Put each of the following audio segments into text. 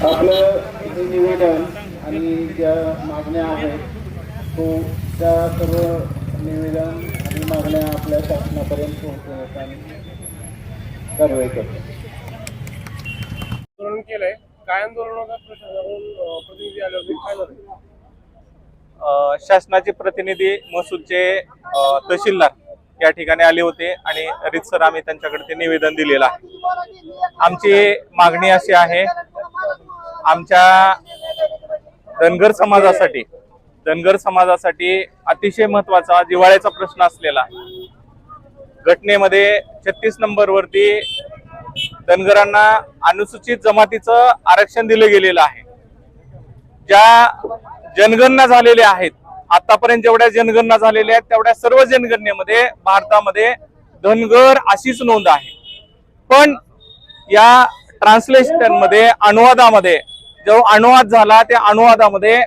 आपलं निवेदन आणि ज्या मागण्या आहेत तो त्या सर्व निवेदन आणि मागण्या आपल्या शासनापर्यंत पोहोचवण्याचा आम्ही कारवाई करतो. आंदोलन केलंय. काय आंदोलन होतं? प्रशासनाकडून अं, प्रतिनिधी आले होते. काय झालं? शासनाचे प्रतिनिधी महसूलचे तहसीलदार या ठिकाणी आले होते आणि रितसर आम्ही त्यांच्याकडे ते निवेदन दिलेलं आहे. आमची मागणी अशी आहे आमच्या धनगर समाजासाठी धनगर समाजासाठी अतिशय महत्त्वाचा दिवाळ्याचा प्रश्न असलेला घटनेमध्ये छत्तीस नंबरवरती धनगरांना अनुसूचित जमातीचं आरक्षण दिलं गेलेलं आहे. ज्या जनगणना झालेल्या आहेत आतापर्यंत जेवढ्या जनगणना झालेल्या आहेत तेवढ्या सर्व जनगणनेमध्ये भारतामध्ये धनगर अशीच नोंद आहे. पण या ट्रान्सलेशनमध्ये अनुवादामध्ये जो अनुवाद झाला त्या अनुवादामध्ये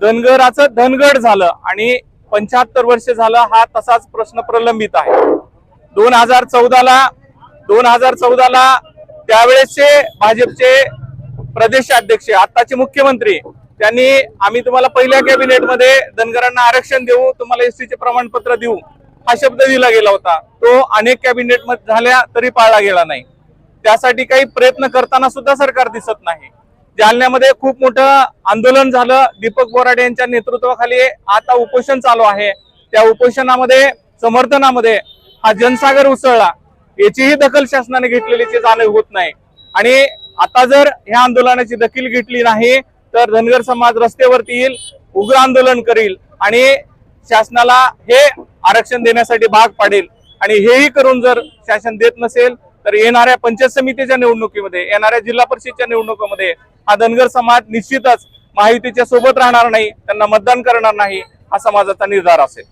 धनगराचं धनगड झालं आणि पंच्याहत्तर वर्ष झालं हा तसाच प्रश्न प्रलंबित आहे. दोन हजार चौदाला दोन हजार चौदाला त्यावेळेसचे भाजपचे प्रदेशाध्यक्ष आताचे मुख्यमंत्री त्यांनी आम्ही तुम्हाला पहिल्या कॅबिनेटमध्ये धनगरांना आरक्षण देऊ तुम्हाला एसटीचे प्रमाणपत्र देऊ हा शब्द दिला गेला होता. तो अनेक कॅबिनेटमध्ये झाल्या तरी पाळला गेला नाही. त्यासाठी काही प्रयत्न करताना सुद्धा सरकार दिसत नाही. जालन्यामध्ये खूप मोठं आंदोलन झालं. दीपक बोराडे यांच्या नेतृत्वाखाली आता उपोषण चालू आहे. त्या उपोषणामध्ये समर्थनामध्ये हा जनसागर उसळला. याचीही दखल शासनाने घेतलेली जाणीव होत नाही. आणि आता जर ह्या आंदोलनाची दखल घेतली नाही तर धनगर समाज रस्त्यावरती येईल उग्र आंदोलन करील आणि शासनाला हे आरक्षण देण्यासाठी भाग पाडेल. आणि हेही करून जर शासन देत नसेल तर येणाऱ्या पंचायत समितीच्या निवडणुकीमध्ये येणाऱ्या जिल्हा परिषदच्या निवडणुकीमध्ये हा धनगर समाज निश्चितच महायुतीच्या सोबत राहणार नाही त्यांना मतदान करणार नाही हा समाजाचा निर्धार असेल.